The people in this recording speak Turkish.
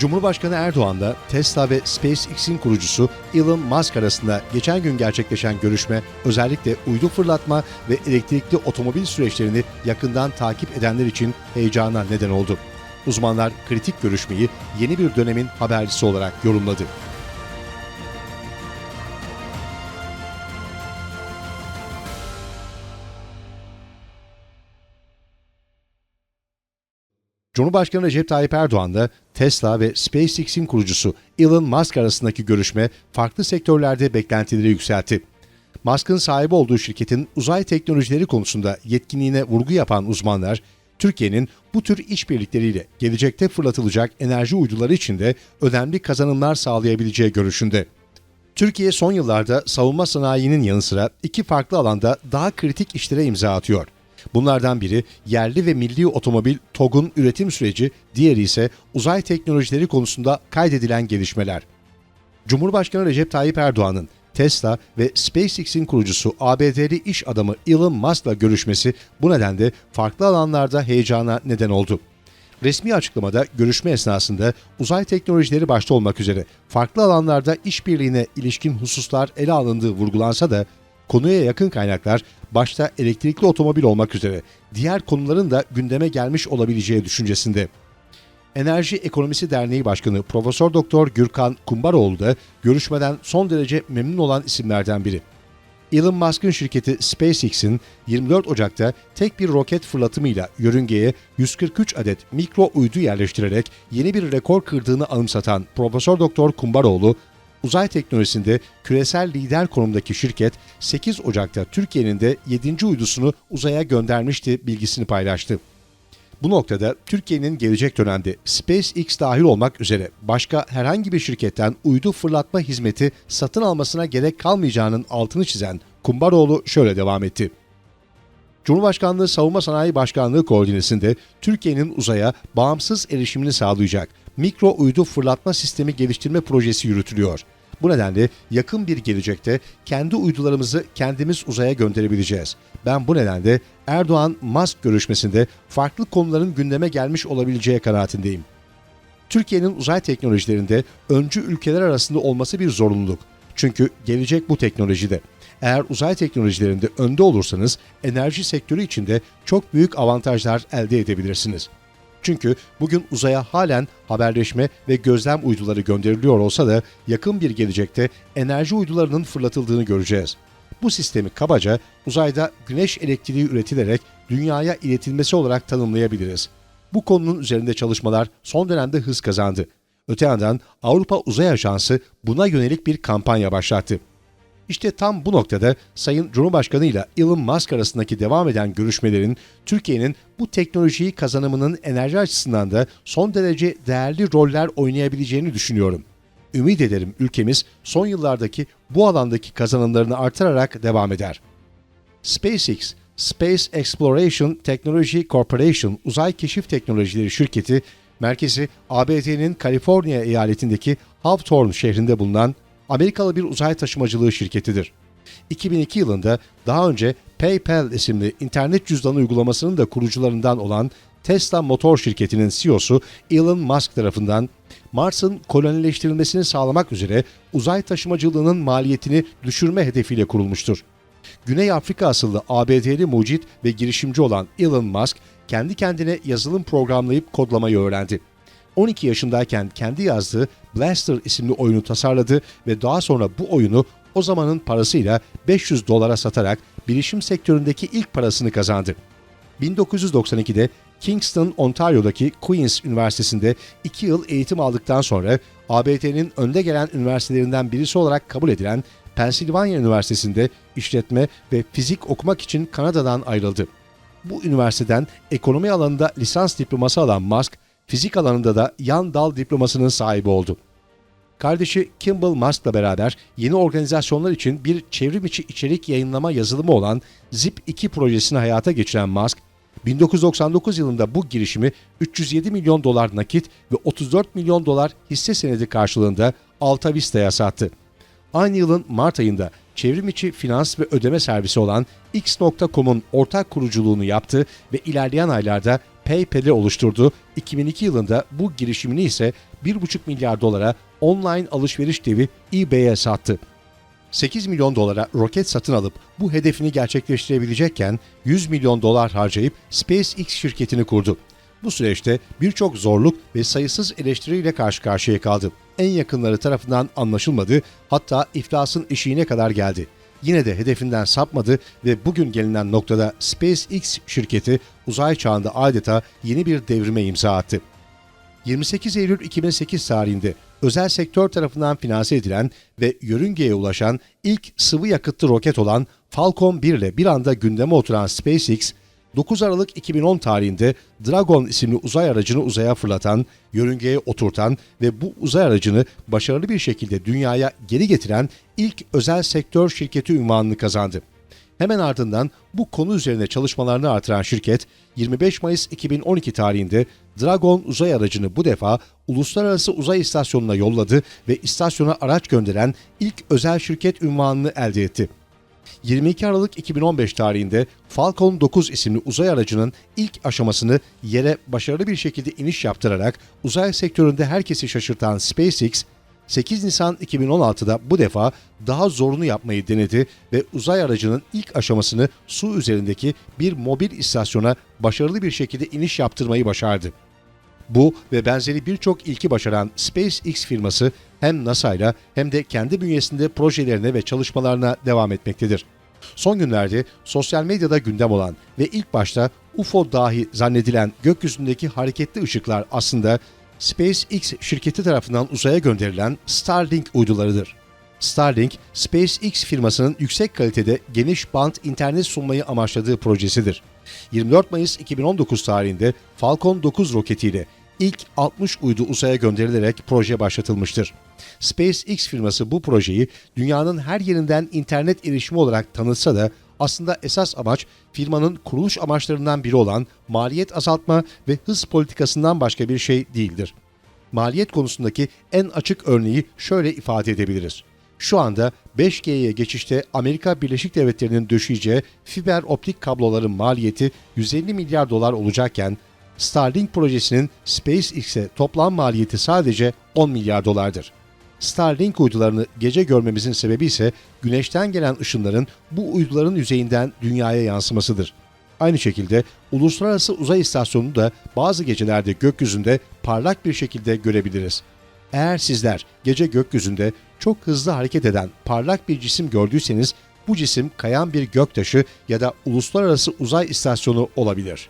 Cumhurbaşkanı Erdoğan da Tesla ve SpaceX'in kurucusu Elon Musk arasında geçen gün gerçekleşen görüşme özellikle uydu fırlatma ve elektrikli otomobil süreçlerini yakından takip edenler için heyecana neden oldu. Uzmanlar kritik görüşmeyi yeni bir dönemin habercisi olarak yorumladı. Cumhurbaşkanı Recep Tayyip Erdoğan da Tesla ve SpaceX'in kurucusu Elon Musk arasındaki görüşme farklı sektörlerde beklentileri yükseltti. Musk'ın sahibi olduğu şirketin uzay teknolojileri konusunda yetkinliğine vurgu yapan uzmanlar, Türkiye'nin bu tür işbirlikleriyle gelecekte fırlatılacak enerji uyduları için de önemli kazanımlar sağlayabileceği görüşünde. Türkiye son yıllarda savunma sanayinin yanı sıra iki farklı alanda daha kritik işlere imza atıyor. Bunlardan biri yerli ve milli otomobil TOG'un üretim süreci, diğeri ise uzay teknolojileri konusunda kaydedilen gelişmeler. Cumhurbaşkanı Recep Tayyip Erdoğan'ın Tesla ve SpaceX'in kurucusu ABD'li iş adamı Elon Musk'la görüşmesi bu nedenle farklı alanlarda heyecana neden oldu. Resmi açıklamada görüşme esnasında uzay teknolojileri başta olmak üzere farklı alanlarda işbirliğine ilişkin hususlar ele alındığı vurgulansa da konuya yakın kaynaklar başta elektrikli otomobil olmak üzere diğer konuların da gündeme gelmiş olabileceği düşüncesinde. Enerji Ekonomisi Derneği Başkanı Profesör Doktor Gürkan Kumbaroğlu da görüşmeden son derece memnun olan isimlerden biri. Elon Musk'ın şirketi SpaceX'in 24 Ocak'ta tek bir roket fırlatımıyla yörüngeye 143 adet mikro uydu yerleştirerek yeni bir rekor kırdığını anımsatan Profesör Doktor Kumbaroğlu, uzay teknolojisinde küresel lider konumdaki şirket 8 Ocak'ta Türkiye'nin de 7. uydusunu uzaya göndermişti bilgisini paylaştı. Bu noktada Türkiye'nin gelecek dönemde SpaceX dahil olmak üzere başka herhangi bir şirketten uydu fırlatma hizmeti satın almasına gerek kalmayacağının altını çizen Kumbaroğlu şöyle devam etti. Cumhurbaşkanlığı Savunma Sanayi Başkanlığı koordinesinde Türkiye'nin uzaya bağımsız erişimini sağlayacak mikro uydu fırlatma sistemi geliştirme projesi yürütülüyor. Bu nedenle yakın bir gelecekte kendi uydularımızı kendimiz uzaya gönderebileceğiz. Ben bu nedenle Erdoğan-Musk görüşmesinde farklı konuların gündeme gelmiş olabileceği kanaatindeyim. Türkiye'nin uzay teknolojilerinde öncü ülkeler arasında olması bir zorunluluk. Çünkü gelecek bu teknolojide. Eğer uzay teknolojilerinde önde olursanız enerji sektörü içinde çok büyük avantajlar elde edebilirsiniz. Çünkü bugün uzaya halen haberleşme ve gözlem uyduları gönderiliyor olsa da yakın bir gelecekte enerji uydularının fırlatıldığını göreceğiz. Bu sistemi kabaca uzayda güneş elektriği üretilerek dünyaya iletilmesi olarak tanımlayabiliriz. Bu konunun üzerinde çalışmalar son dönemde hız kazandı. Öte yandan Avrupa Uzay Ajansı buna yönelik bir kampanya başlattı. İşte tam bu noktada Sayın Cumhurbaşkanı ile Elon Musk arasındaki devam eden görüşmelerin Türkiye'nin bu teknolojiyi kazanımının enerji açısından da son derece değerli roller oynayabileceğini düşünüyorum. Ümit ederim ülkemiz son yıllardaki bu alandaki kazanımlarını artırarak devam eder. SpaceX, Space Exploration Technology Corporation uzay keşif teknolojileri şirketi merkezi ABD'nin Kaliforniya eyaletindeki Hawthorne şehrinde bulunan Amerikalı bir uzay taşımacılığı şirketidir. 2002 yılında daha önce PayPal isimli internet cüzdanı uygulamasının da kurucularından olan Tesla Motor şirketinin CEO'su Elon Musk tarafından Mars'ın kolonileştirilmesini sağlamak üzere uzay taşımacılığının maliyetini düşürme hedefiyle kurulmuştur. Güney Afrika asıllı ABD'li mucit ve girişimci olan Elon Musk kendi kendine yazılım programlayıp kodlamayı öğrendi. 12 yaşındayken kendi yazdığı Blaster isimli oyunu tasarladı ve daha sonra bu oyunu o zamanın parasıyla 500 dolara satarak bilişim sektöründeki ilk parasını kazandı. 1992'de Kingston, Ontario'daki Queen's Üniversitesi'nde 2 yıl eğitim aldıktan sonra ABD'nin önde gelen üniversitelerinden birisi olarak kabul edilen Pennsylvania Üniversitesi'nde işletme ve fizik okumak için Kanada'dan ayrıldı. Bu üniversiteden ekonomi alanında lisans diploması alan Musk, fizik alanında da yan dal diplomasının sahibi oldu. Kardeşi Kimball Musk'la beraber yeni organizasyonlar için bir çevrim içi içerik yayınlama yazılımı olan Zip2 projesini hayata geçiren Musk, 1999 yılında bu girişimi 307 milyon dolar nakit ve 34 milyon dolar hisse senedi karşılığında Alta Vista'ya sattı. Aynı yılın Mart ayında çevrim içi finans ve ödeme servisi olan X.com'un ortak kuruculuğunu yaptı ve ilerleyen aylarda PayPal'i oluşturdu. 2002 yılında bu girişimini ise 1,5 milyar dolara online alışveriş devi eBay'e sattı. 8 milyon dolara roket satın alıp bu hedefini gerçekleştirebilecekken 100 milyon dolar harcayıp SpaceX şirketini kurdu. Bu süreçte birçok zorluk ve sayısız eleştiriyle karşı karşıya kaldı. En yakınları tarafından anlaşılmadı, hatta iflasın eşiğine kadar geldi. Yine de hedefinden sapmadı ve bugün gelinen noktada SpaceX şirketi uzay çağında adeta yeni bir devrime imza attı. 28 Eylül 2008 tarihinde özel sektör tarafından finanse edilen ve yörüngeye ulaşan ilk sıvı yakıtlı roket olan Falcon 1 ile bir anda gündeme oturan SpaceX, 9 Aralık 2010 tarihinde Dragon isimli uzay aracını uzaya fırlatan, yörüngeye oturtan ve bu uzay aracını başarılı bir şekilde dünyaya geri getiren ilk özel sektör şirketi ünvanını kazandı. Hemen ardından bu konu üzerine çalışmalarını artıran şirket 25 Mayıs 2012 tarihinde Dragon uzay aracını bu defa Uluslararası Uzay İstasyonu'na yolladı ve istasyona araç gönderen ilk özel şirket ünvanını elde etti. 22 Aralık 2015 tarihinde Falcon 9 isimli uzay aracının ilk aşamasını yere başarılı bir şekilde iniş yaptırarak uzay sektöründe herkesi şaşırtan SpaceX, 8 Nisan 2016'da bu defa daha zorunu yapmayı denedi ve uzay aracının ilk aşamasını su üzerindeki bir mobil istasyona başarılı bir şekilde iniş yaptırmayı başardı. Bu ve benzeri birçok ilki başaran SpaceX firması hem NASA ile hem de kendi bünyesinde projelerine ve çalışmalarına devam etmektedir. Son günlerde sosyal medyada gündem olan ve ilk başta UFO dahi zannedilen gökyüzündeki hareketli ışıklar aslında SpaceX şirketi tarafından uzaya gönderilen Starlink uydularıdır. Starlink, SpaceX firmasının yüksek kalitede geniş band internet sunmayı amaçladığı projesidir. 24 Mayıs 2019 tarihinde Falcon 9 roketiyle ilk 60 uydu uzaya gönderilerek proje başlatılmıştır. SpaceX firması bu projeyi dünyanın her yerinden internet erişimi olarak tanıtsa da aslında esas amaç firmanın kuruluş amaçlarından biri olan maliyet azaltma ve hız politikasından başka bir şey değildir. Maliyet konusundaki en açık örneği şöyle ifade edebiliriz. Şu anda 5G'ye geçişte Amerika Birleşik Devletleri'nin döşeyeceği fiber optik kabloların maliyeti 150 milyar dolar olacakken Starlink projesinin SpaceX'e toplam maliyeti sadece 10 milyar dolardır. Starlink uydularını gece görmemizin sebebi ise güneşten gelen ışınların bu uyduların yüzeyinden dünyaya yansımasıdır. Aynı şekilde Uluslararası Uzay İstasyonunu da bazı gecelerde gökyüzünde parlak bir şekilde görebiliriz. Eğer sizler gece gökyüzünde çok hızlı hareket eden parlak bir cisim gördüyseniz bu cisim kayan bir göktaşı ya da Uluslararası Uzay İstasyonu olabilir.